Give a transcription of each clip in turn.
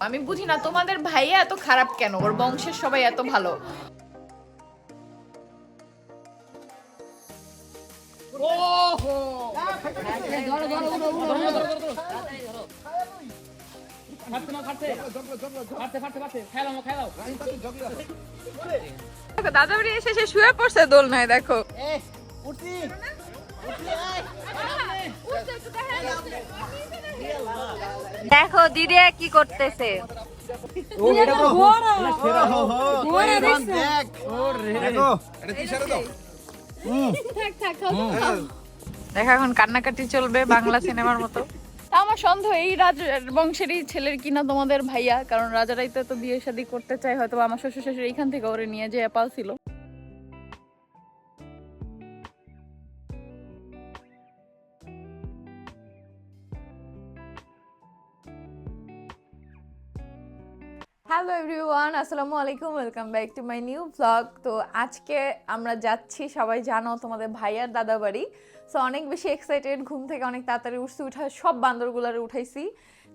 আমি বুঝি না তোমাদের ভাইয়া এত খারাপ কেন? ওর বংশের সবাই এত ভালো। দাদা বাড়ি এসে সে শুয়ে পড়ছে দোল নাই দেখো দেখো দিদি কি করতেছে? দেখা। এখন কান্নাকাটি চলবে বাংলা সিনেমার মতো। তা আমার সন্দেহ এই রাজ বংশেরই ছেলের কিনা তোমাদের ভাইয়া? কারণ রাজারাই তো এত বিয়ে শাদী করতে চায় হয়তো বা আমার শ্বশুর শাশুড়ি এইখান থেকে ওরে নিয়ে যে অ্যাপাল ছিল হ্যালো এভরিওয়ান আসসালামু আলাইকুম welcome back to my new blog তো আজকে আমরা যাচ্ছি, সবাই জানো, তোমাদের ভাইয়ার দাদা বাড়ি। সো অনেক বেশি এক্সাইটেড ঘুম থেকে অনেক তাড়াতাড়ি উঠছি, উঠা সব বান্দরগুলারে উঠাইছি।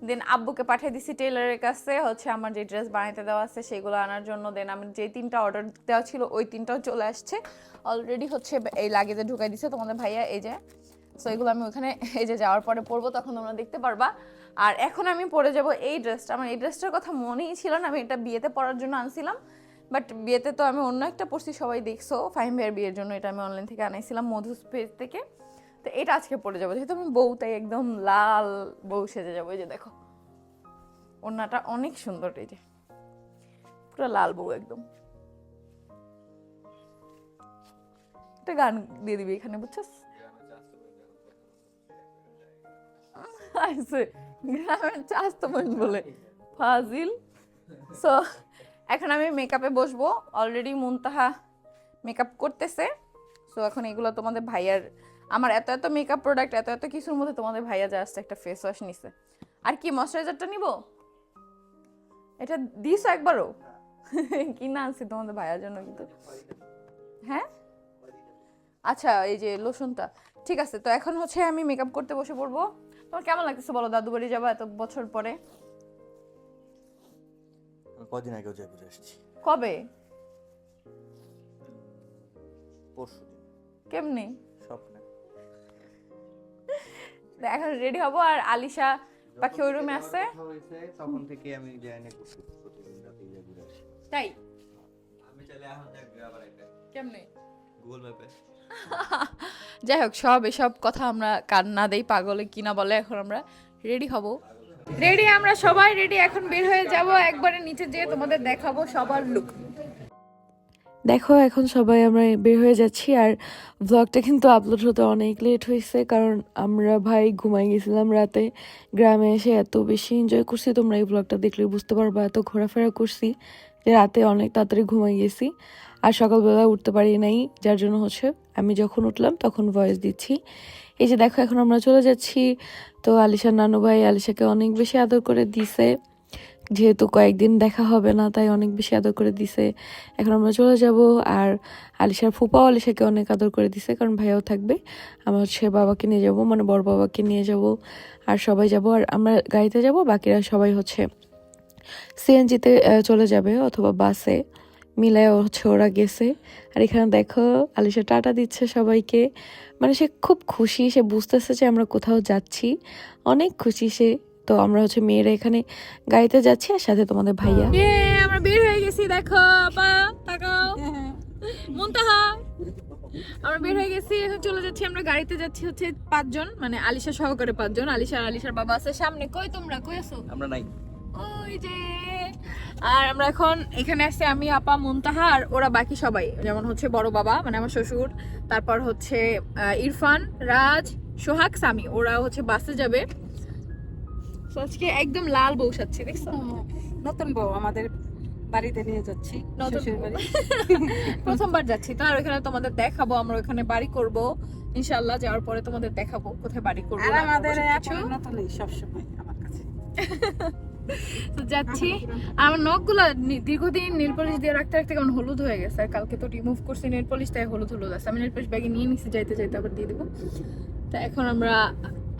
দেন আব্বুকে পাঠিয়ে দিছি টেলারের কাছে, হচ্ছে আমার যে ড্রেস বানাইতে দেওয়া আছে, সেগুলো আনার জন্য। দেন আমি যে তিনটা অর্ডার দেওয়া ছিল, ওই তিনটাও চলে আসছে। অলরেডি হচ্ছে এই লাগেজে ঢুকাই দিছে তোমাদের ভাইয়া, এই যে সো এগুলো আমি ওখানে এই যে যাওয়ার পরে পরবো, তখন তোমরা দেখতে পারবা। আর এখন আমি পরে যাব এই ড্রেসটা। আমার এই ড্রেসটার কথা মনেই ছিল না, আমি এটা বিয়েতে পরার জন্য আনছিলাম। বাট বিয়েতে তো আমি অন্য একটা পরছি, সবাই দেখছ ফাইম ভাইয়ের বিয়ের জন্য এটা আমি অনলাইন থেকে আনাইছিলাম, মধুস পেজ থেকে। তো এটা আজকে পরে যাব, যেহেতু আমি বউ, তাই একদম লাল বউ সেজে যাব, এই যে দেখো। ওড়নাটা অনেক সুন্দর, এই যে। পুরো লাল বউ একদম। একটা গান দিয়ে দিবি এখানে, বুঝছস? আইসে গ্রামের চাস্তো বোন বলে। ফাজিল। সো এখন আমি মেকআপে বসবো। অলরেডি মুনতাহা মেকআপ করতেছে। সো এখন এগুলো তোমাদের ভাইয়ার আমার এত এত মেকআপ প্রোডাক্ট এত এত কিছুর মধ্যে তোমাদের ভাইয়া জাস্ট একটা ফেস ওয়াশ নিছে। আর কি ময়শ্চারাইজারটা নিব? এটা দিস একবারও? কি না আনছি তোমাদের ভাইয়ার জন্য কিন্তু। হ্যাঁ? আচ্ছা এই যে লোশনটা ঠিক আছে, তো এখন হচ্ছে আমি মেকআপ করতে বসে পড়ব। তোমার কেমন লাগতেছে বলো? দাদু বাড়ি যাব এত বছর পরে? কদিন আগেও জয় ঘুরে আসছি কবে? পরশু কেমনি? স্বপ্নে। এখন রেডি হব আর আলিশা পাখি ওই রুমে হয়েছে, তখন থেকে আমি আসি। তাই? আমি চাইলে এখন দেখবে আবার একটা কেমনি? গুগল ম্যাপে। যাই হোক সব এসব কথা আমরা কান না দেই পাগলে কিনা বলে এখন আমরা রেডি হব। রেডি আমরা সবাই রেডি এখন বের হয়ে যাব একবারে নিচে যেয়ে তোমাদের দেখাবো সবার লুক দেখো এখন সবাই আমরা বের হয়ে যাচ্ছি আর ব্লগটা কিন্তু আপলোড হতে অনেক লেট হয়েছে কারণ আমরা ভাই ঘুমাই গেছিলাম রাতে গ্রামে এসে এত বেশি এনজয় করছি তোমরা এই ব্লগটা দেখলে বুঝতে পারবা এত ঘোরাফেরা করছি যে রাতে অনেক তাড়াতাড়ি ঘুমাই গেছি। আর সকালবেলা উঠতে পারি নাই, যার জন্য হচ্ছে আমি যখন উঠলাম তখন ভয়েস দিচ্ছি। এই যে দেখো, এখন আমরা চলে যাচ্ছি। তো আলিশার নানু ভাই আলিশাকে অনেক বেশি আদর করে দিছে। যেহেতু কয়েকদিন দেখা হবে না, তাই অনেক বেশি আদর করে দিছে। এখন আমরা চলে যাব আর আলিশার ফুপাও আলিশাকে অনেক আদর করে দিছে, কারণ ভাইয়াও থাকবে। আমরা হচ্ছে বাবাকে নিয়ে যাব মানে বড় বাবাকে নিয়ে যাব আর সবাই যাব আর আমরা গাড়িতে যাব, বাকিরা সবাই হচ্ছে সিএনজিতে চলে যাবে অথবা বাসে। মিলায় হচ্ছে ওরা গেছে। আর এখানে দেখো আলিশা টাটা দিচ্ছে সবাইকে। মানে সে খুব খুশি সে বুঝতেছে যে আমরা কোথাও যাচ্ছি। অনেক খুশি সে। তো আমরা হচ্ছে মেয়েরা এখানে গাড়িতে যাচ্ছি আর সাথে তোমাদের ভাইয়া। ইয়ে আমরা বের হয়ে গেছি দেখো আপা তাকাও। মুনতাহা। আমরা বের হয়ে গেছি এখন চলে যাচ্ছি আমরা গাড়িতে যাচ্ছি হচ্ছে পাঁচজন মানে আলিশা সহকারে পাঁচজন। আলিশা আর আলিশার বাবা আছে সামনে। কই তোমরা? কই আছো? আমরা নাই। ওই যে আর আমরা এখন এখানে আসছে আমি আপা মুনতাহা আর ওরা বাকি সবাই। যেমন হচ্ছে বড় বাবা মানে আমার শ্বশুর। তারপর হচ্ছে ইরফান রাজ সোহাগ সামি। ওরা হচ্ছে বাসে যাবে। আজকে একদম লাল বউ সাচ্ছি দেখছ? নতুন বউ আমাদের বাড়িতে নিয়ে যাচ্ছি। প্রথমবার যাচ্ছি। তো আর ওখানে তোমাদের দেখাবো আমরা ওখানে বাড়ি করব। ইনশাআল্লাহ যাওয়ার পরে তোমাদের দেখাবো কোথায় বাড়ি করব আর আমাদের। নতুনই সবসময় আমার কাছে। তো যাচ্ছি। আমার নখগুলো দীর্ঘদিন নীল পলিশ দিয়ে রাখতে রাখতে কেমন হলুদ হয়ে গেছে। আর কালকে তো রিমুভ করছি নীল পলিশ, তাই হলুদ হলুদ আছে। আমি নীল পলিশ ব্যাগে নিয়ে নিচ্ছি যাইতে যাইতে আবার দিয়ে দেবো। তা এখন আমরা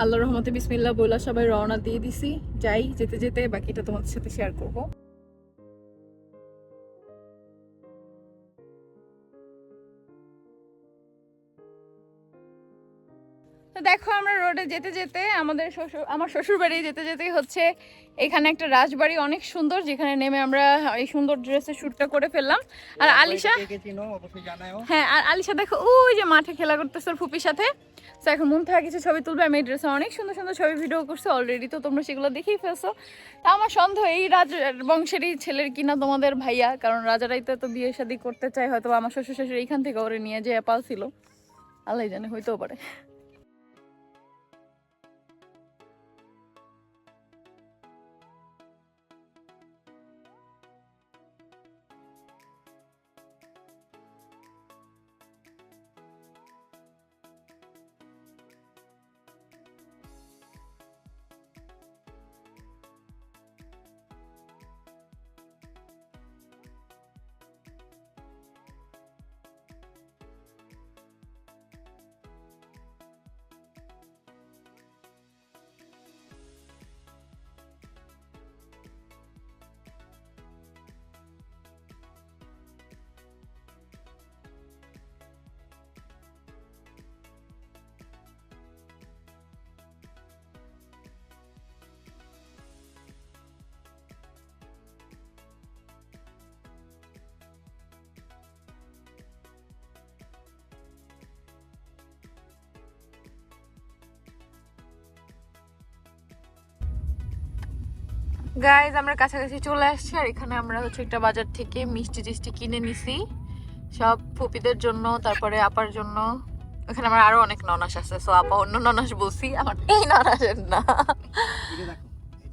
আল্লাহ রহমতে বিসমিল্লা বইলা সবাই রওনা দিয়ে দিছি। যাই, যেতে যেতে বাকিটা তোমাদের সাথে শেয়ার করব। দেখো আমরা রোডে যেতে যেতে আমাদের শ্বশুর আমার শ্বশুর বাড়ি যেতে যেতেই হচ্ছে। এখানে একটা রাজবাড়ি অনেক সুন্দর যেখানে নেমে আমরা এই সুন্দর ড্রেসের শ্যুটটা করে ফেললাম। আর আলিশা অবশ্যই জানাও হ্যাঁ আর আলিশা দেখো ওই যে মাঠে খেলা করতেছে ফুপির সাথে। তো এখন মন থেকে কিছু ছবি তুলবে আমি এই ড্রেসে অনেক সুন্দর সুন্দর ছবি ভিডিও করছি অলরেডি তো তোমরা সেগুলো দেখেই ফেলছো। তা আমার সন্দেহ এই রাজ বংশেরই ছেলের কিনা তোমাদের ভাইয়া কারণ রাজারাই তো এত বিয়ে শাদি করতে চায় হয়তো আমার শ্বশুর শাশুড়ি এইখান থেকে ওরে নিয়ে যে পাল ছিল আল্লাহ জানে হইতেও পারে। গাইজ আমরা কাছাকাছি চলে আসছি আর এখানে আমরা হচ্ছে একটা বাজার থেকে মিষ্টি টিষ্টি কিনে নিছি। সব ফুপিদের জন্য তারপরে আপার জন্য। এখানে আমার আরও অনেক ননাস আছে সো আপা অন্য ননাস বলছি আমার এই ননাসের না।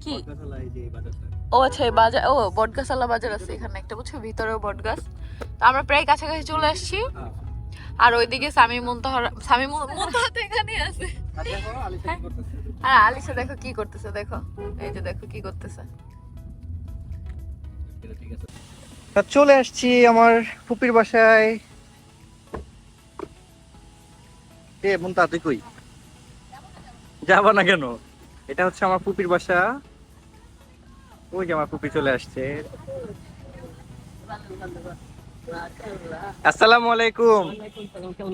কি? ও আচ্ছা বাজার ও বটগাছালা বাজার আছে এখানে একটা বুঝছ? ভিতরেও বটগাছ। তো আমরা প্রায় কাছাকাছি চলে আসছি। হ্যাঁ। আর ওইদিকে স্বামী মুনতাহার স্বামী মুন- মুনতাহা তো এখানে আছে আর আলিশা আলিশা দেখো কি করতেছে দেখো। এই যে দেখো কি করতেছে। তা চলে আসছি আমার ফুপির বাসায়। এ মুন্তা তুই কই? যাবা না কেন? এটা হচ্ছে আমার ফুপির বাসা। ওই যে আমার ফুপি চলে আসছে। আসসালামু আলাইকুম।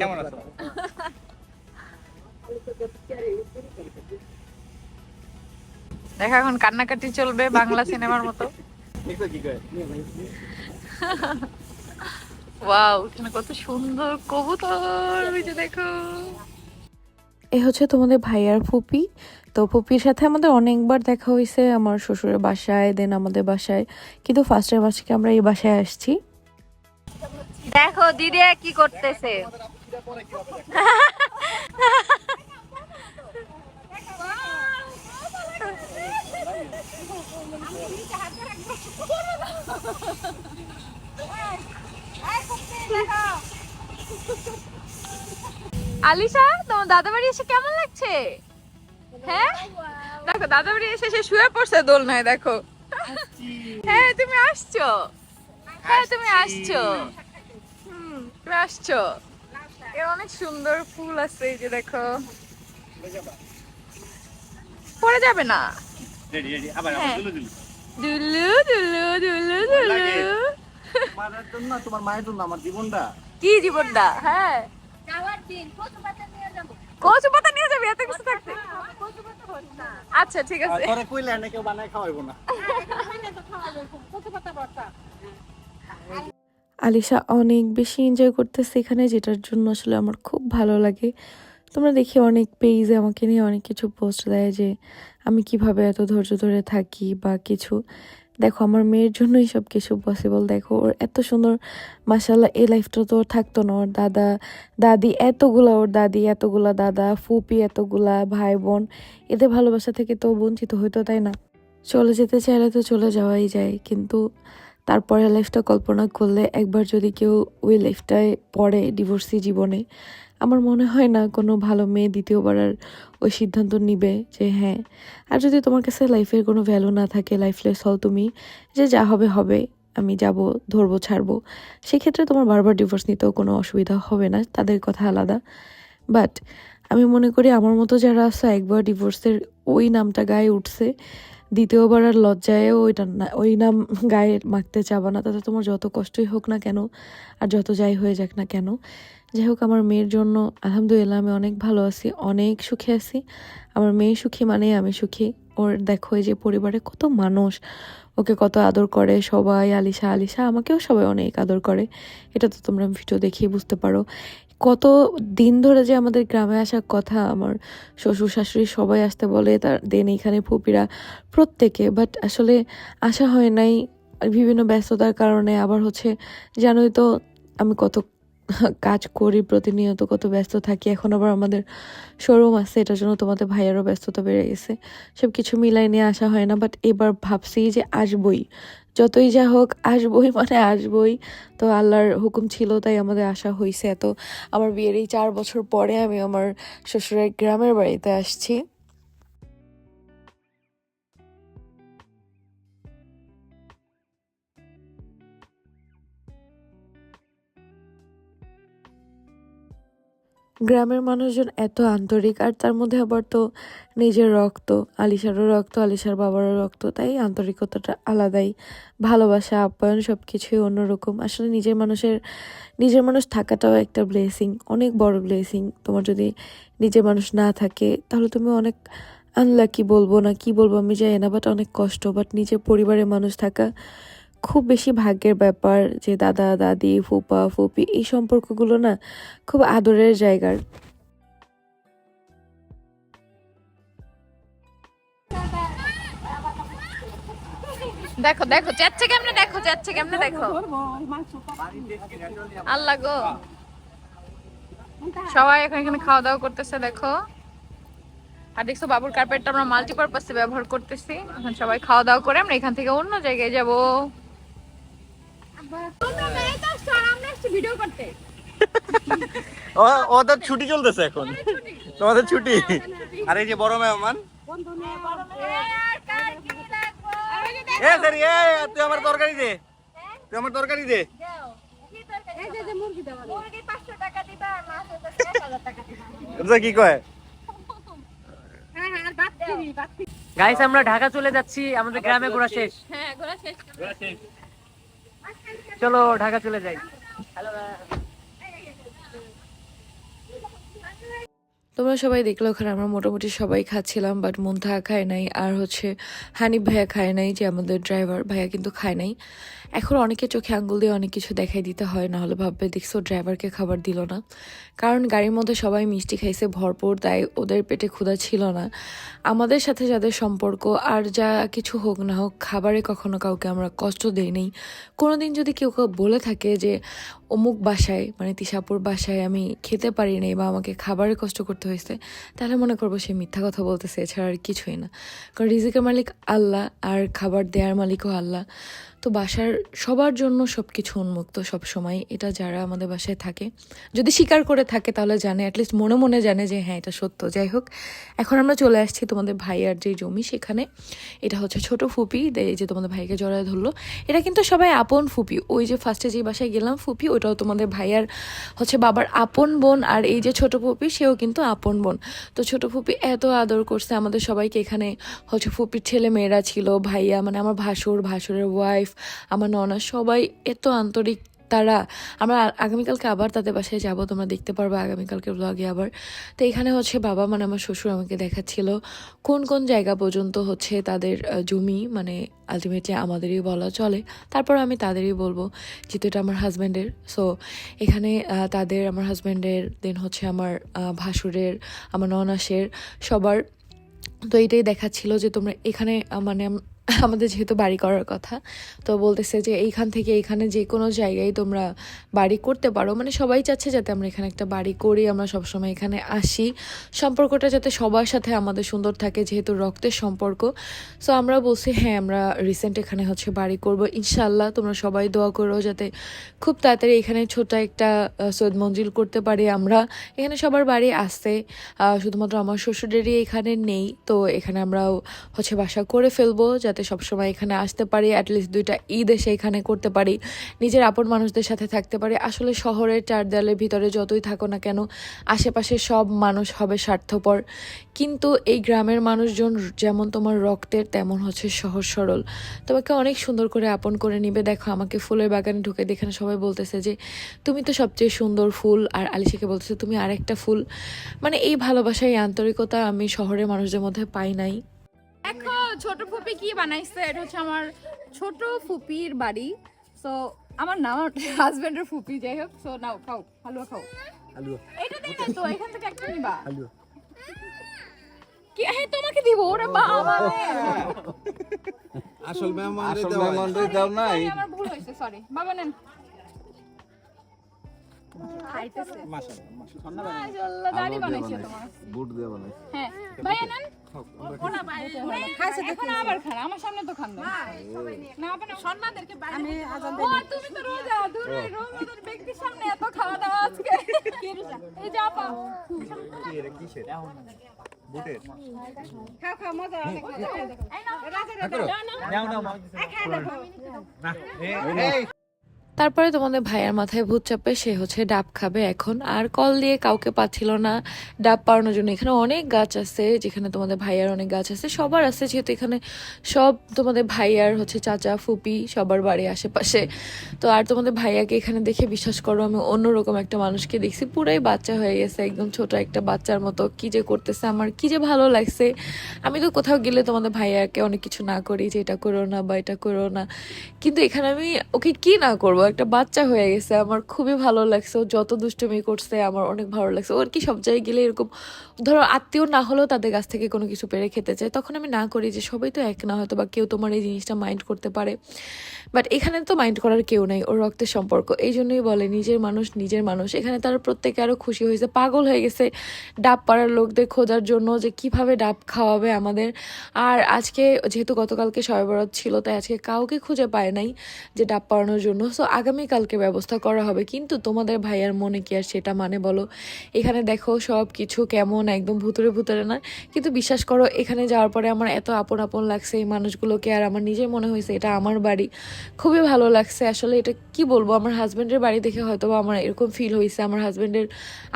কেমন আছো? দেখো এখন কান্নাকাটি চলবে বাংলা সিনেমার মতো। ওয়াও এখানে কত সুন্দর কবুতর ওই যে দেখো। এ হচ্ছে তোমাদের ভাইয়ার ফুপি। তো ফুপির সাথে আমাদের অনেকবার দেখা হয়েছে আমার শ্বশুরের বাসায় দেন আমাদের বাসায়। কিন্তু ফার্স্ট টাইম আজকে আমরা এই বাসায় আসছি। দেখো দিদি কি করতেছে। আলিশা তোমার দাদা বাড়ি এসে কেমন লাগছে? হ্যাঁ? দেখো দাদা বাড়ি এসে সে শুয়ে পড়ছে দোল দোলনায় দেখো। হ্যাঁ তুমি আসছো। হ্যাঁ তুমি আসছো। তুমি আসছো। এর অনেক সুন্দর ফুল আছে এই যে দেখো। পড়ে যাবে না? হ্যাঁ। দুলু। জন্য তোমার মায়ের জন্য আমার জীবনটা। কি জীবনটা? হ্যাঁ। কচু পাতা নিয়ে যাবি। এত কিছু থাকতে আচ্ছা ঠিক আছে। ঘরে কইলে না কেউ বানায় খাওয়াইবো না। আলিশা অনেক বেশি এনজয় করতেছে এখানে যেটার জন্য আসলে আমার খুব ভালো লাগে। তোমরা দেখি অনেক পেজে আমাকে নিয়ে অনেক কিছু পোস্ট দেয় যে আমি কীভাবে এত ধৈর্য ধরে থাকি বা কিছু। দেখো, আমার মেয়ের জন্যই সব কিছু পসিবল দেখো, ওর এত সুন্দর মাসাল্লাহ এই লাইফটা তো থাকতো না। ওর দাদা, দাদি এতগুলা, ওর দাদি এতগুলা, দাদা, ফুপি এতগুলা ভাই বোন এদের ভালোবাসা থেকে তো বঞ্চিত হইতো, তাই না? চলে যেতে চাইলে তো চলে যাওয়াই যায়, কিন্তু তারপরে লাইফটা কল্পনা করলে একবার যদি কেউ ওই লাইফটায় পড়ে ডিভোর্সি জীবনে আমার মনে হয় না কোনো ভালো মেয়ে দ্বিতীয়বার আর ওই সিদ্ধান্ত নিবে যে হ্যাঁ। আর যদি তোমার কাছে লাইফের কোনো ভ্যালু না থাকে লাইফলেস হও তুমি, যে যা হবে হবে, আমি যাব, ধরবো, ছাড়বো, সেক্ষেত্রে তোমার বারবার ডিভোর্স নিতেও কোনো অসুবিধা হবে না, তাদের কথা আলাদা। বাট আমি মনে করি আমার মতো যারা আছে, একবার ডিভোর্সের ওই নামটা গায়ে উঠছে, দ্বিতীয়বার আর লজ্জায় ওইটা না, ওই নাম গায়ে মাখতে চাবা না, তাতে তোমার যত কষ্টই হোক না কেন, আর যত যাই হয়ে যাক না কেন যাই হোক আমার মেয়ের জন্য আলহামদুলিল্লাহ আমি অনেক ভালো আছি, অনেক সুখে আছি। আমার মেয়ে সুখী মানে আমি সুখী। ওর দেখো, এই যে পরিবারে কত মানুষ, ওকে কত আদর করে, সবাই আলিশা আলিশা, আমাকেও সবাই অনেক আদর করে। এটা তো তোমরা ভিডিও দেখিয়ে বুঝতে পারো। কত দিন ধরে যে আমাদের গ্রামে আসার কথা, আমার শ্বশুর শাশুড়ি সবাই আসতে বলে, তার দেন এখানে ফুপিরা প্রত্যেকে বাট আসলে আসা হয় নাই। বিভিন্ন ব্যস্ততার কারণে আবার হচ্ছে, জানোই তো, আমি কত কাজ করি, প্রতিনিয়ত কত ব্যস্ত থাকি, এখন আবার আমাদের শোরুম আছে, এটার জন্য তোমাদের ভাইয়ারও ব্যস্ততা বেড়ে গেছে। সব কিছু মিলাই নিয়ে আসা হয় না বাট এবার ভাবছি যে আসবই। যতই যা হোক, আসবই মানে আসবই। তো আল্লাহর হুকুম ছিল, তাই আমাদের আসা হয়েছে এত আমার বিয়ের এই চার বছর পরে আমি আমার শ্বশুরের গ্রামের বাড়িতে আসছি। গ্রামের মানুষজন এত আন্তরিক, আর তার মধ্যে আবার তো নিজের রক্ত, আলিশারও রক্ত, আলিশার বাবারও রক্ত, তাই আন্তরিকতাটা আলাদাই। ভালোবাসা, আপ্যায়ন সব কিছুই অন্যরকম। আসলে নিজের মানুষের, নিজের মানুষ থাকাটাও একটা ব্লেসিং অনেক বড় ব্লেসিং তোমার যদি নিজের মানুষ না থাকে, তাহলে তুমি অনেক আনলাকি বলব না, কি বলব আমি যাই না বাট অনেক কষ্ট। বাট নিজের পরিবারের মানুষ থাকা খুব বেশি ভাগ্যের ব্যাপার যে দাদা, দাদি, ফুপা, ফুপি এই সম্পর্কগুলো না খুব আদরের জায়গার। দেখো দেখো, যাচ্ছে কেমনে? দেখো, যাচ্ছে কেমনে? দেখো। আল্লাহ গো। সবাই এখন এখানে খাওয়া দাওয়া করতেছে, দেখো। আর দেখছ, বাবুর কার্পেটটা আমরা মাল্টিপারপাসে ব্যবহার করতেছি। এখন সবাই খাওয়া দাওয়া করে আমরা এখান থেকে অন্য জায়গায় যাব। ও- ওদের ছুটি চলতেছে এখন। তোমাদের ছুটি? আর এই যে বড় মেহমান এ এ তুই আমার তরকারি দে। তুই আমার তরকারি দে। কি কয়? গাইস আমরা ঢাকা চলে যাচ্ছি আমাদের গ্রামে ঘোরা শেষ। হ্যাঁ ঘোরা শেষ। চলো ঢাকা চলে যাই। তোমরা সবাই দেখলে ওখানে আমরা মোটামুটি সবাই খাচ্ছিলাম বাট মুন্থা খায় নাই আর হচ্ছে হানিফ ভাইয়া খায় নাই, যে আমাদের ড্রাইভার ভাইয়া কিন্তু খায় নাই। এখন অনেকে চোখে আঙ্গুল দিয়ে অনেক কিছু দেখাই দিতে হয় না হলে ভাববে, দেখছ, ড্রাইভারকে খাবার দিল না। কারণ গাড়ির মধ্যে সবাই মিষ্টি খাইছে, ভরপুর, তাই ওদের পেটে ক্ষুধা ছিল না। আমাদের সাথে যাদের সম্পর্ক, আর যা কিছু হোক না হোক, খাবারে কখনো কাউকে আমরা কষ্ট দেই নেই। কোনোদিন যদি কেউ কেউ বলে থাকে যে অমুক বাসায় মানে তিশাপুর বাসায় আমি খেতে পারি নাই বা আমাকে খাবারে কষ্ট করতে হয়েছে, তাহলে মনে করব সে মিথ্যা কথা বলতেছে, এছাড়া আর কিছুই না। কারণ রিজিকের মালিক আল্লাহ আর খাবার দেওয়ার মালিকও আল্লাহ। তো বাসার সবার জন্য সব কিছু উন্মুক্ত সব সময় এটা যারা আমাদের বাসায় থাকে। যদি স্বীকার করে থাকে তাহলে জানে অ্যাটলিস্ট মনে মনে জানে যে হ্যাঁ এটা সত্য। যাই হোক, এখন আমরা চলে আসছি তোমাদের ভাইয়ার যে জমি সেখানে। এটা হচ্ছে ছোট ফুপি যে তোমাদের ভাইকে জড়ায় ধরলো। এটা কিন্তু সবাই আপন ফুপি। ওই যে ফার্স্টে যে বাসায় গেলাম, ফুপি ওটাও তোমাদের ভাইয়ার হচ্ছে বাবার আপন বোন আর এই যে ছোট ফুপি, সেও কিন্তু আপন বোন। তো ছোট ফুপি এত আদর করছে আমাদের সবাইকে। এখানে হচ্ছে ফুপির ছেলে মেয়েরা ছিল, ভাইয়া মানে আমার ভাসুর, ভাসুরের ওয়াইফ আমার ননা, সবাই এত আন্তরিক তারা, আমরা আগামীকালকে আবার তাদের বাসায় যাব, তোমরা দেখতে পারবে আগামীকালকে ব্লগে আবার। তো এখানে হচ্ছে বাবা মানে আমার শ্বশুর আমাকে দেখাচ্ছিল কোন কোন জায়গা পর্যন্ত হচ্ছে তাদের জমি মানে আলটিমেটলি আমাদেরই বলা চলে। তারপর আমি তাদেরই বলব যেহেতু এটা আমার হাজব্যান্ডের সো এখানে তাদের, আমার হাজব্যান্ডের দেন হচ্ছে আমার ভাসুরের, আমার ননাসের সবার। তো এইটাই দেখাচ্ছিল যে, তোমরা এখানে মানে আমাদের যেহেতু বাড়ি করার কথা, তো বলতেছে যে এইখান থেকে এইখানে যে কোনো জায়গায় তোমরা বাড়ি করতে পারো। মানে সবাই চাচ্ছে যাতে আমরা এখানে একটা বাড়ি করি, আমরা সবসময় এখানে আসি। সম্পর্কটা যাতে সবার সাথে আমাদের সুন্দর থাকে, যেহেতু রক্তের সম্পর্ক। সো আমরা বলছি হ্যাঁ আমরা রিসেন্ট এখানে হচ্ছে বাড়ি করব। ইনশাল্লাহ তোমরা সবাই দোয়া করো যাতে খুব তাড়াতাড়ি এখানে ছোট একটা সৈয়দ মঞ্জিল করতে পারি আমরা। এখানে সবার বাড়ি আসতে শুধুমাত্র আমার শ্বশুরেরই এখানে নেই। তো এখানে আমরাও হচ্ছে বাসা করে ফেলব যাতে যাতে সবসময় এখানে আসতে পারি অ্যাটলিস্ট দুইটা ঈদ এসে এখানে করতে পারি, নিজের আপন মানুষদের সাথে থাকতে পারি। আসলে শহরের চার দেয়ালের ভিতরে যতই থাকো না কেন, আশেপাশে সব মানুষ হবে স্বার্থপর। কিন্তু এই গ্রামের মানুষজন যেমন তোমার রক্তের, তেমন হচ্ছে সহজ সরল। তোমাকে অনেক সুন্দর করে আপন করে নিবে। দেখো, আমাকে ফুলের বাগানে ঢুকে দেখেন সবাই বলতেছে যে, তুমি তো সবচেয়ে সুন্দর ফুল। আর আলিশাকে বলতেছে, তুমি আরেকটা ফুল। মানে এই ভালোবাসা এই আন্তরিকতা আমি শহরের মানুষদের মধ্যে পাই নাই। দেখো ছোট ফুপি কি বানাইছে? এটা হচ্ছে আমার ছোট ফুপির বাড়ি। সো আমার নাম হাজবেন্ডের ফুপি যাই হোক। সো নাও খাও হালুয়া খাও। হালুয়া। এটা দিই না তো এখান থেকে একটা নিবা। হালুয়া। কি? হ্যাঁ তোমাকে দিব ওরে বাবা আসল মেহমান আসল দাও নাই। আমার ভুল হয়েছে সরি বাবা নেন। খাইতেছে। বানাইছে বুট দিয়ে বানাই হ্যাঁ ভাইয়া নেন এখন আবার খান আমার সামনে তো খান না না আপনি সম্মানদেরকে বাইরে ও আর তুমি তো রোজা ব্যক্তির সামনে এত খাওয়া দাওয়া আজকে এই যে আপা। খাও খাও মজা তারপরে তোমাদের ভাইয়ার মাথায় ভূত চাপে সে হচ্ছে ডাব খাবে এখন। আর কল দিয়ে কাউকে পাচ্ছিল না ডাব পাড়ানোর জন্য। এখানে অনেক গাছ আছে, যেখানে তোমাদের ভাইয়ার অনেক গাছ আছে, সবার আছে, যেহেতু এখানে সব তোমাদের ভাইয়ার হচ্ছে চাচা, ফুপি সবার বাড়ি আশেপাশে। তো আর তোমাদের ভাইয়াকে এখানে দেখে বিশ্বাস করো, আমি অন্যরকম একটা মানুষকে দেখছি। পুরাই বাচ্চা হয়ে গেছে, একদম ছোট একটা বাচ্চার মতো। কি যে করতেছে, আমার কি যে ভালো লাগছে। আমি তো কোথাও গেলে তোমাদের ভাইয়াকে অনেক কিছু না করি যে এটা করো না বা এটা করো না। কিন্তু এখানে আমি ওকে কি না করব? একটা বাচ্চা হয়ে গেছে, আমার খুবই ভালো লাগছে। ও যত দুষ্টুমি করছে, আমার অনেক ভালো লাগছে। ওর কি সব জায়গায় গেলে এরকম, ধরো আত্মীয় না হলেও তাদের কাছ থেকে কোনো কিছু পেরে খেতে চায়, তখন আমি না করি যে সবাই তো এক না, হয়তো বা কেউ তোমার এই জিনিসটা মাইন্ড করতে পারে। বাট এখানে তো মাইন্ড করার কেউ নাই, ওর রক্তের সম্পর্ক। এই জন্যই বলে, নিজের মানুষ নিজের মানুষ। এখানে তারা প্রত্যেকে আরও খুশি হয়েছে, পাগল হয়ে গেছে ডাব পাড়ার লোকদের খোঁজার জন্য যে কীভাবে ডাব খাওয়াবে আমাদের। আর আজকে, যেহেতু গতকালকে বরাত ছিল, তাই আজকে কাউকে খুঁজে পায় নাই যে ডাব পাড়ানোর জন্য। সো আগামীকালকে ব্যবস্থা করা হবে। কিন্তু তোমাদের ভাইয়ার মনে কি আর সেটা মানে বলো? এখানে দেখো সব কিছু কেমন, একদম ভুতুরে ভুতুরে না কিন্তু বিশ্বাস করো, এখানে যাওয়ার পরে আমার এত আপন আপন লাগছে এই মানুষগুলোকে, আর আমার নিজের মনে হয়েছে এটা আমার বাড়ি। খুবই ভালো লাগছে। আসলে এটা কি বলব? আমার হাজব্যান্ডের বাড়ি দেখে হয়তো বা আমার এরকম ফিল হয়েছে। আমার হাজব্যান্ডের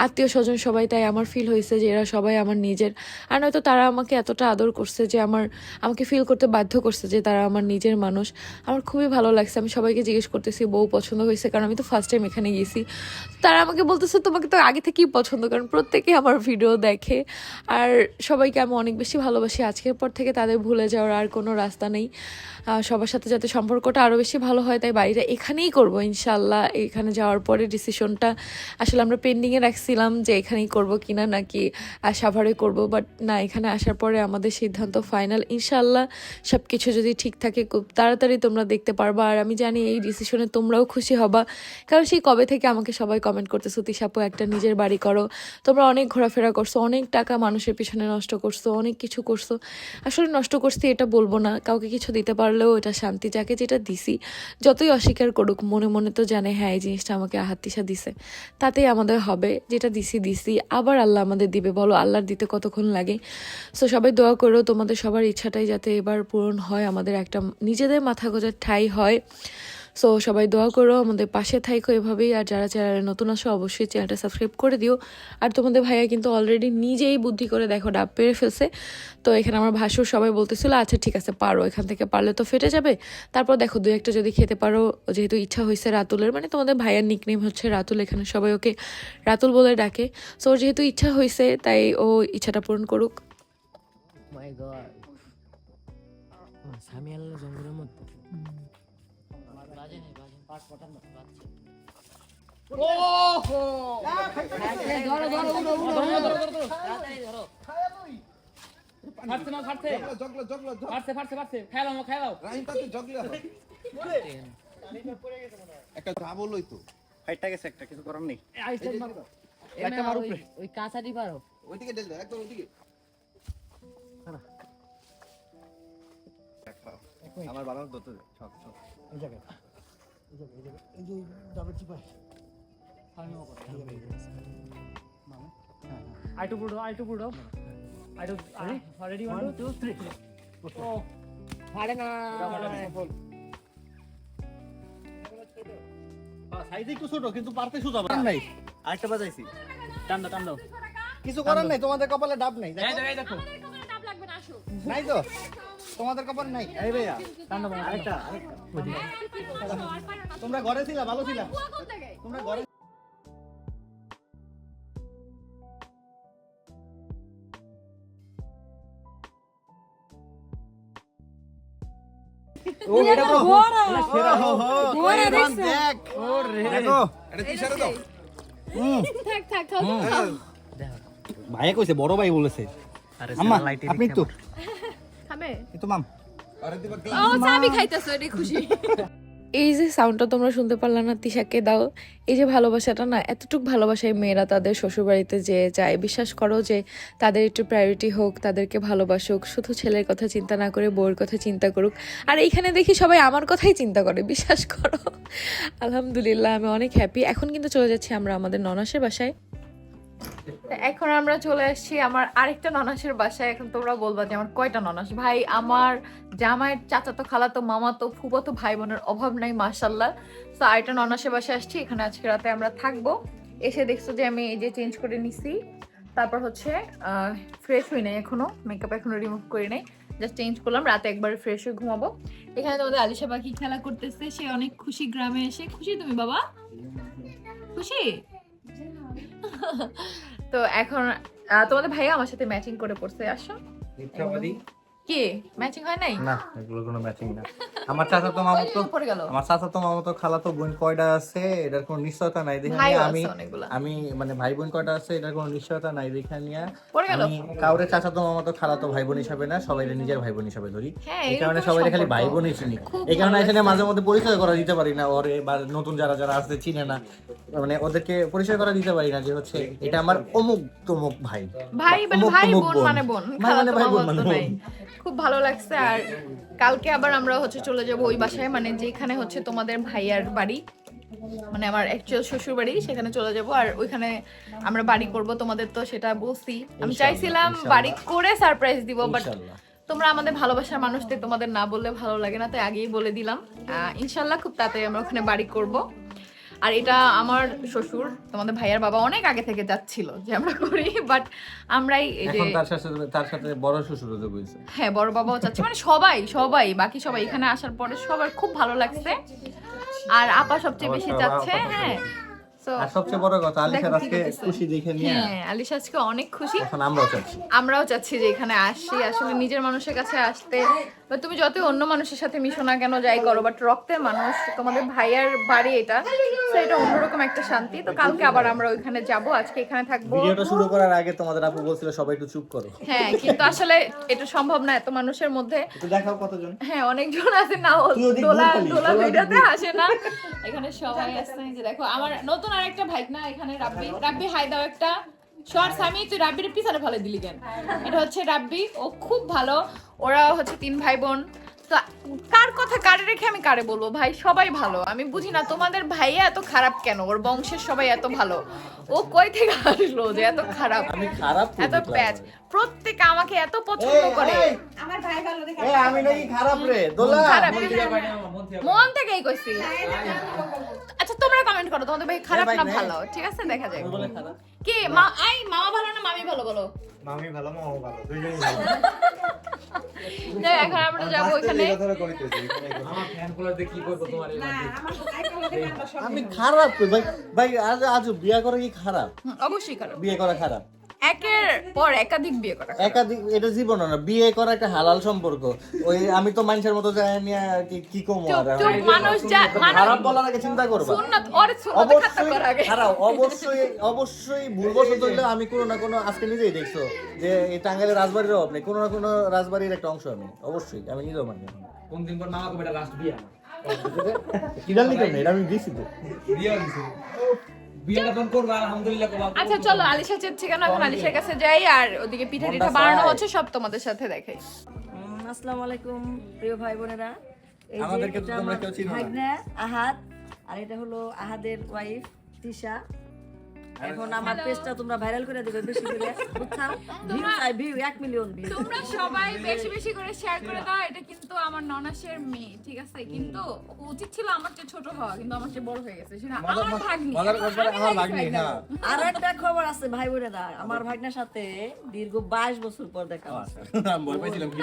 আত্মীয় স্বজন সবাই তাই আমার ফিল হয়েছে যে এরা সবাই আমার নিজের। আর নয়তো তারা আমাকে এতটা আদর করছে যে আমার, আমাকে ফিল করতে বাধ্য করছে যে তারা আমার নিজের মানুষ। আমার খুবই ভালো লাগছে। আমি সবাইকে জিজ্ঞেস করতেছি, বউ পছন্দ হয়েছে, কারণ আমি তো ফার্স্ট টাইম এখানে গেছি। তারা আমাকে বলতেছে, তোমাকে তো আগে থেকেই পছন্দ। কারণ প্রত্যেকেই আমার ভিডিও দেখে। আর সবাইকে আমি অনেক বেশি ভালোবাসি। আজকের পর থেকে তাদের ভুলে যাওয়ার আর কোনো রাস্তা নেই। সবার সাথে যাতে সম্পর্কটা আরও বেশি ভালো হয়, তাই বাড়িটা এখানেই করব ইনশাল্লাহ এখানে যাওয়ার পরে ডিসিশনটা আসলে আমরা পেন্ডিংয়ে রাখছিলাম যে এখানেই করব কিনা নাকি সাভারে করব। বাট না, এখানে আসার পরে আমাদের সিদ্ধান্ত ফাইনাল ইনশাল্লাহ সব কিছু যদি ঠিক থাকে, খুব তাড়াতাড়ি তোমরা দেখতে পারবা। আর আমি জানি এই ডিসিশনে তোমরাও খুশি হবা। কারণ সেই কবে থেকে আমাকে সবাই কমেন্ট করতেছো তিশাপু একটা নিজের বাড়ি করো। তোমরা অনেক ঘোরাফেরা করছ, অনেক টাকা মানুষের পিছনে নষ্ট করছ, অনেক কিছু করছ। আসলে নষ্ট করছি এটা বলব না। কাউকে কিছু দিতে পারলেও এটা শান্তি, যাকে যেটা দিছি, যতই অস্বীকার করুক, মনে মনে তো জানে হ্যাঁ এই জিনিসটা আমাকে আহাত তিসা দিছে। তাতেই আমাদের হবে, যেটা দিছি দিছি। আবার আল্লাহ আমাদের দিবে, বলো আল্লাহর দিতে কতক্ষণ লাগে? সো সবাই দোয়া করো, তোমাদের সবার ইচ্ছাটাই যাতে এবার পূরণ হয়, আমাদের একটা নিজেদের মাথা গোজার ঠাই হয়। সো সবাই দোয়া করো আমাদের পাশে থাইকো এভাবেই আর যারা চ্যানেলে নতুন আসো অবশ্যই চ্যানেলটা সাবস্ক্রাইব করে দিও। আর তোমাদের ভাইয়া কিন্তু অলরেডি নিজেই বুদ্ধি করে দেখো ডাব পেরে ফেলছে। তো এখানে আমার ভাসুর সবাই বলতেছিল আচ্ছা ঠিক আছে পারো এখান থেকে পারলে তো ফেটে যাবে। তারপর দেখো দু একটা যদি খেতে পারো যেহেতু ইচ্ছা হয়েছে রাতুলের মানে তোমাদের ভাইয়ার নিকনেম হচ্ছে রাতুল এখানে সবাই ওকে রাতুল বলে ডাকে। সো যেহেতু ইচ্ছা হয়েছে তাই ও ইচ্ছাটা পূরণ করুক। মাই গড একটা মারো ওই কাঁচাটি পারো ওইদিকে ঢেল একদম ওইদিকে আমার বানানো ধরতে টু পুরো আই টু পুরো আই টু রেডি ওয়ান টু থ্রি ও আরে না সাইজে একটু ছোট কিন্তু পারতে সুযোগ নাই আরেকটা বাজাইছি টান দাও টান দাও কিছু করার নাই তোমাদের কপালে ডাব নাই দেখো নাই তো তোমাদের কপালে নাই এই ভাইয়া টান দাও আরেকটা আরেকটা তোমরা ঘরে ছিলা ভালো ছিলা তোমরা ঘরে ও এটা তো সেরা। হো হো কই বান দেখ। দেখো এটা তিসারে দাও। থাক থাক খাও ভাইয়া কইছে বড় ভাই বলেছে। আরে আপনি তো খাবে এই তো মাম। আরে দিবা ও চাবি খাইতাছো এটাই খুশি। এই যে সাউন্ডটা তোমরা শুনতে পারলা না, তিশাকে দাও। এই যে ভালোবাসাটা না, এতটুকু ভালোবাসায় মেয়েরা তাদের শ্বশুরবাড়িতে যে যায়, বিশ্বাস করো যে তাদের একটু প্রায়োরিটি হোক, তাদেরকে ভালোবাসুক, শুধু ছেলের কথা চিন্তা না করে, বউয়ের কথা চিন্তা করুক। আর এইখানে দেখি সবাই আমার কথাই চিন্তা করে, বিশ্বাস করো। আলহামদুলিল্লাহ, আমি অনেক হ্যাপি এখন কিন্তু চলে যাচ্ছি আমরা আমাদের ননাসের বাসায়। এখন আমরা চলে আসছি আমার আরেকটা ননাসের বাসায়। এখন তোমরা বলবা যে আমার কয়টা ননাস? ভাই, আমার জামাইয়ের চাচাতো খালাতো মামাতো ফুবাতো ভাই বোনের অভাব নাই মাশাল্লাহ তো আরেকটা ননাসের বাসায় আসছি। এখানে আজকে রাতে আমরা থাকব। এসে দেখছ যে আমি এই যে চেঞ্জ করে নিছি। তারপর হচ্ছে ফ্রেশ হই নাই এখনও। মেকআপ এখনও রিমুভ করি নাই। জাস্ট চেঞ্জ করলাম। রাতে একবার ফ্রেশ হয়ে ঘুমাবো। এখানে তোমাদের আলিশা পাখি খেলা করতেছে। সে অনেক খুশি গ্রামে এসে। খুশি তুমি, বাবা? খুশি? তো এখন তোমাদের ভাইয়া আমার সাথে ম্যাচিং করে পড়ছে আসো। কি? ম্যাচিং হয় নাই? না এগুলো কোনো ম্যাচিং না। আমার চাচা তো মামা তো আমার চাচা তো মামা তো খালা তো বোন কয়টা আছে এটার কোনো নিশ্চয়তা নাই দেখে আমি আমি মানে ভাই বোন কয়টা আছে এটার কোনো নিশ্চয়তা নাই দেখে নিয়ে। আমি কাউরে চাচা তো মামা তো খালা তো ভাই বোন হিসাবে না সবাই নিজের ভাই বোন হিসাবে ধরি। হ্যাঁ এই কারণে সবাই খালি ভাই বোনই চিনি। এই কারণে এখানে মাঝে মধ্যে পরিচয় করা দিতে পারি না ওরে বা নতুন যারা যারা আসতে চিনে না। মানে ওদেরকে পরিচয় করা দিতে পারি না যে হচ্ছে এটা আমার অমুক তমুক ভাই। ভাই মানে ভাই বোন মানে বোন। ভাই মানে ভাই বোন মানে। বোন। খুব ভালো লাগছে আর কালকে আবার আমরা হচ্ছে চলে যাব ওই বাসায় মানে যেখানে হচ্ছে তোমাদের ভাইয়ার বাড়ি মানে আমার অ্যাকচুয়াল শ্বশুর বাড়ি সেখানে চলে যাব আর ওইখানে আমরা বাড়ি করব তোমাদের তো সেটা বলছি। আমি চাইছিলাম বাড়ি করে সারপ্রাইজ দিব বাট তোমরা আমাদের ভালোবাসার মানুষদের তোমাদের না বললে ভালো লাগে না তাই আগেই বলে দিলাম। আহ, ইনশাল্লাহ খুব তাড়াতাড়ি আমরা ওখানে বাড়ি করব। আর এটা আমার শ্বশুর তোমাদের ভাইয়ার বাবা অনেক আগে থেকে যাচ্ছিল যে আমরা করি বাট আমরাই এই যে তার সাথে তার সাথে বড় শ্বশুর তো হ্যাঁ বড় বাবাও যাচ্ছে মানে সবাই সবাই বাকি সবাই এখানে আসার পরে সবার খুব ভালো লাগছে। আর আপা সবচেয়ে বেশি যাচ্ছে হ্যাঁ। আর সবচেয়ে বড় কথা আলিশার আজকে খুশি দেখে নিয়ে হ্যাঁ আলিশা আজকে অনেক খুশি। এখন আমরাও চাচ্ছি। আমরাও চাচ্ছি যে এখানে আসি আসলে নিজের মানুষের কাছে আসতে। বা তুমি যতই অন্য মানুষের সাথে মিশো না কেন যাই করো বাট রক্তের মানুষ তোমাদের ভাইয়ার বাড়ি এটা তো এটা অন্যরকম একটা শান্তি। তো কালকে আবার আমরা ওইখানে যাব আজকে এখানে থাকব। ভিডিওটা শুরু করার আগে তোমাদের আপু বলছিল সবাই একটু চুপ করো। হ্যাঁ কিন্তু আসলে এটা সম্ভব না এত মানুষের মধ্যে। দেখাও কতজন। হ্যাঁ অনেকজন আছে না দোলা দোলা দোলা ভিডিওতে আসে না। এখানে সবাই আছে যে দেখো আমার নতুন আরেকটা ভাই, না, এখানে রাব্বি। রাব্বি, হাই দাও একটা। শর্টস আমি তুই রাব্বির পিছনে ফেলে দিলি কেন? এটা হচ্ছে রাব্বি, ও খুব ভালো। ওরা হচ্ছে তিন ভাই বোন। কার কথা কারে রেখে আমি কারে বলব? ভাই সবাই ভালো। আমি বুঝি না তোমাদের ভাইয়া এত খারাপ কেন? ওর বংশের সবাই এত ভালো। ও কই থেকে আসলো যে এত খারাপ? আমি খারাপ এত প্যাচ। প্রত্যেকে আমাকে এত পছন্দ করে। এ আমি নাকি খারাপ রে। দোলা। মন থেকেই কইছি। আচ্ছা তোমরা কমেন্ট করো। তোমাদের ভাই খারাপ না ভালো? ঠিক আছে দেখা যাক। কি মা আই মামা ভালো না মামি ভালো বলো? মামি ভালো মামা ভালো দুইজনই ভালো। যাই, এখন আমরা যাব ওইখানে আমার ফ্যানগুলো কি করব তোমার এই আমি খারাপ ভাই ভাই আজ আজ বিয়ে করা কি খারাপ? অবশ্যই খারাপ। বিয়ে করা খারাপ? একের পর একাধিক বিয়ে করা একাধিক এটা জীবন না বিয়ে করা একটা হালাল সম্পর্ক। ওই আমি তো মানুষের মতো যাই নিয়ে কি- কি কম আর মানুষ যা খারাপ বলার আগে চিন্তা করবা। সুন্নাত ওর সুন্নাতে খাতা অবশ্যই করা আগে। খারাপ অবশ্যই অবশ্যই ভুলবশত হইলে আমি কোনো না কোনো আজকে নিজেই দেখছ যে এই টাঙ্গাইলের রাজবাড়ির অভাব নেই কোনো না কোনো রাজবাড়ির একটা অংশ আমি অবশ্যই আমি নিজেও মানি কোন দিন পর মামা কবে লাস্ট বিয়ে কি জানলি কেন এটা আমি দিছি তো। বিয়ে দিছে আচ্ছা চলো আলিশা চেচ্ছে কেন? এখন আলিশার কাছে যাই আর ওদিকে পিঠা টিঠা বানানো হচ্ছে সব তোমাদের সাথে দেখাই। আসসালামু আলাইকুম প্রিয় ভাই বোনেরা। এই যে আমাদেরকে তো এটা তোমরা আমার কেউ চিনো না। আহাদ আর এটা হলো আহাদের ওয়াইফ তিশা। এখন আমার পেজটা তোমরা ভাইরাল করে দিবে বেশি করে বুঝছাও? ভিউ চাই ভিউ এক মিলিয়ন ভিউ তোমরা সবাই বেশি বেশি করে শেয়ার করে দাও এটা কিন্তু আমার ননাসের মেয়ে ঠিক আছে? কিন্তু উচিত ছিল আমার চেয়ে ছোট হওয়া কিন্তু আমার চেয়ে বড় হয়ে গেছে সেটা আমার ভাগ্নি। আমার লাগনি পাই হ্যাঁ। আর একটা খবর আছে ভাই বোনেরা আমার ভাগ্নের সাথে দীর্ঘ বাইশ বছর পর দেখা হচ্ছে। আমি ভয় পাইছিলাম কি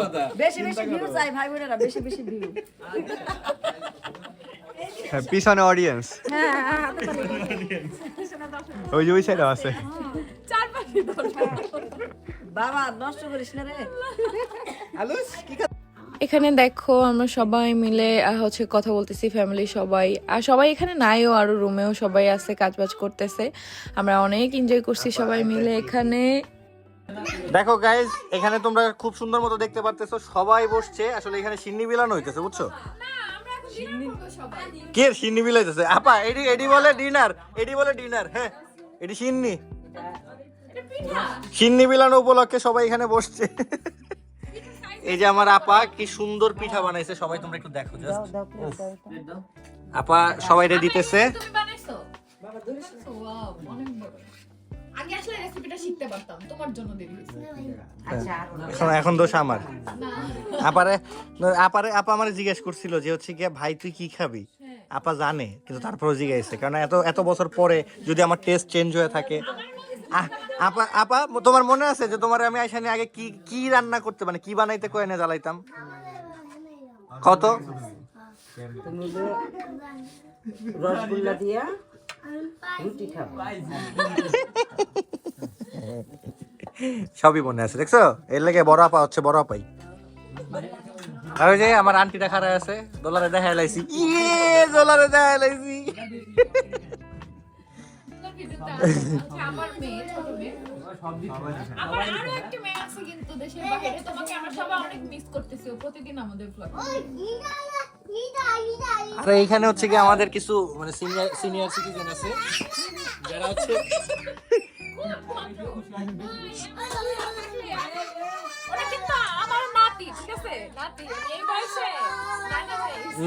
কথা। বেশি বেশি ভিউ চাই ভাই বোনেরা বেশি বেশি ভিউ পিছনে অডিয়েন্স ওই যে ওই সাইডে আছে। চারপাশে দরকার। বাবা নষ্ট করিস না রে। এখানে দেখো আমরা সবাই মিলে হচ্ছে কথা বলতেছি ফ্যামিলি সবাই। আর সবাই এখানে নাইও আরও রুমেও সবাই আছে কাজবাজ করতেছে। আমরা অনেক এনজয় করছি সবাই মিলে এখানে। দেখো গাইজ এখানে তোমরা খুব সুন্দর মতো দেখতে পারতেছো। সবাই বসছে আসলে এখানে সিন্নি বিলানো হইতেছে বুঝছ? কে সিন্নি বিলাইতেছে আপা এডি এডি বলে ডিনার এডি বলে ডিনার হ্যাঁ? এডি সিন্নি। সিন্নি বিলানো উপলক্ষে সবাই এখানে বসছে। এই যে আমার আপা কি সুন্দর পিঠা বানাইছে সবাই তোমরা একটু দেখো জাস্ট আপা সবাইরে দিতেছে। তুমি আগে আসলে রেসিপিটা শিখতে পারতাম তোমার জন্য দেরি হয়েছে। এখন এখন দোষ আমার। আপারে আপারে আপা আমার জিজ্ঞেস করছিল যে হচ্ছে গিয়া ভাই তুই কি খাবি? আপা জানে কিন্তু তারপরেও জিজ্ঞাসা কারণ এত এত বছর পরে যদি আমার টেস্ট চেঞ্জ হয়ে থাকে। আহ, আপা আপা তোমার মনে আছে যে তোমার আমি আইসানি আগে কি কি রান্না করতে মানে কি বানাইতে কয়ে এনে জ্বালাইতাম কত? রসগোল্লা দিয়া রুটি খাব। সবই মনে আছে দেখছ? এর লেগে বড় আপা হচ্ছে বড় আপাই। আর ওই যে আমার আন্টিটা খারাপ আছে ডলারে দেখা লাইছি। ইয়ে ডলারে দেখা লাইছি। আমার মেয়ে ছোট মেয়ে আমার আরও একটা মেয়ে আছে কিন্তু দেশের বাইরে। তোমাকে আমরা সবাই অনেক মিস করতেছি প্রতিদিন আমাদের ব্লগ আর এইখানে হচ্ছে কি আমাদের কিছু মানে সিনিয়র সিনিয়র সিটিজেন আছে। যারা হচ্ছে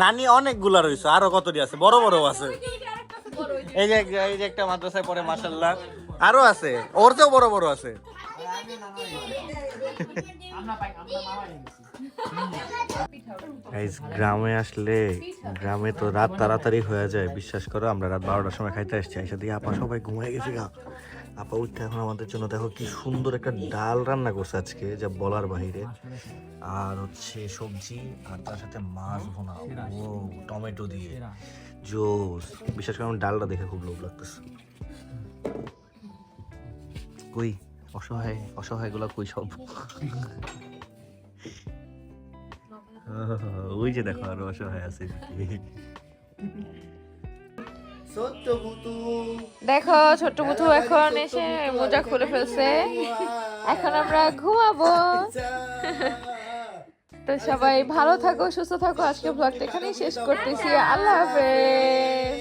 নানি অনেকগুলা রয়েছে আরও কতটি আছে? বড় বড় আছে। এই যে এই যে একটা মাদ্রাসায় পড়ে মাশাল্লাহ আরও আছে ওর চেয়েও বড় বড় আছে। গ্রামে আসলে গ্রামে তো রাত তাড়াতাড়ি হয়ে যায়, বিশ্বাস করো, আমরা রাত বারোটার সময় খাইতে আসছি এসে দিয়ে আপা সবাই ঘুমায় গেছি গা। আপা উঠতে এখন আমাদের জন্য দেখো কি সুন্দর একটা ডাল রান্না করছে আজকে, যা বলার বাহিরে। আর হচ্ছে সবজি, আর তার সাথে মাছ ভোনা। ও টমেটো দিয়ে। জোস। বিশেষ করে, আমার ডালটা দেখে খুব লোভ লাগতেছে। কই? অসহায় অসহায়গুলা কই সব? ওই যে দেখো অসহায় আছে। দেখো, ছোট্ট বুথু এখন এসে মোজা খুলে ফেলছে। এখন আমরা ঘুমাবো। তো সবাই ভালো থাকো, সুস্থ থাকো। আজকে ব্লগটা এখানেই শেষ করতেছি। আল্লাহ হাফেজ।